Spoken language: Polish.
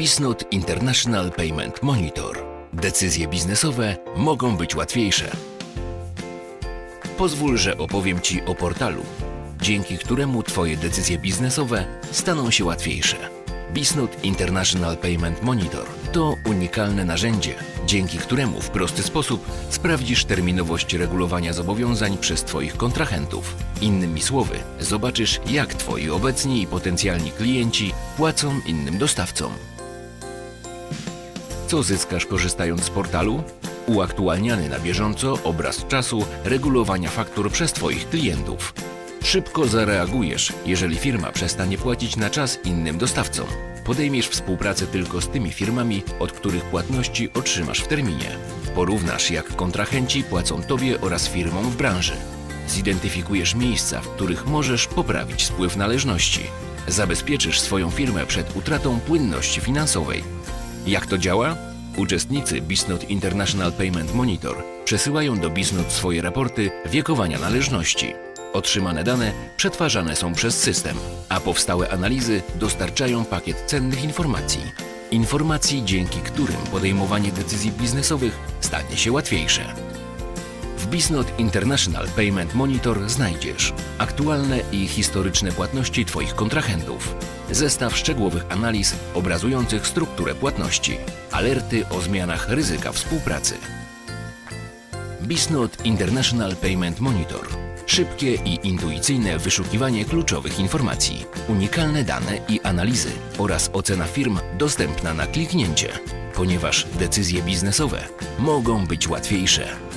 Bisnot International Payment Monitor. Decyzje biznesowe mogą być łatwiejsze. Pozwól, że opowiem Ci o portalu, dzięki któremu Twoje decyzje biznesowe staną się łatwiejsze. Bisnot International Payment Monitor to unikalne narzędzie, dzięki któremu w prosty sposób sprawdzisz terminowość regulowania zobowiązań przez Twoich kontrahentów. Innymi słowy, zobaczysz, jak Twoi obecni i potencjalni klienci płacą innym dostawcom. Co zyskasz korzystając z portalu? Uaktualniany na bieżąco obraz czasu regulowania faktur przez Twoich klientów. Szybko zareagujesz, jeżeli firma przestanie płacić na czas innym dostawcom. Podejmiesz współpracę tylko z tymi firmami, od których płatności otrzymasz w terminie. Porównasz, jak kontrahenci płacą Tobie oraz firmom w branży. Zidentyfikujesz miejsca, w których możesz poprawić spływ należności. Zabezpieczysz swoją firmę przed utratą płynności finansowej. Jak to działa? Uczestnicy Bisnot International Payment Monitor przesyłają do Bisnot swoje raporty wiekowania należności. Otrzymane dane przetwarzane są przez system, a powstałe analizy dostarczają pakiet cennych informacji. Informacji, dzięki którym podejmowanie decyzji biznesowych stanie się łatwiejsze. Bisnot International Payment Monitor znajdziesz aktualne i historyczne płatności Twoich kontrahentów, zestaw szczegółowych analiz obrazujących strukturę płatności, alerty o zmianach ryzyka współpracy. Bisnot International Payment Monitor. Szybkie i intuicyjne wyszukiwanie kluczowych informacji, unikalne dane i analizy oraz ocena firm dostępna na kliknięcie, ponieważ decyzje biznesowe mogą być łatwiejsze.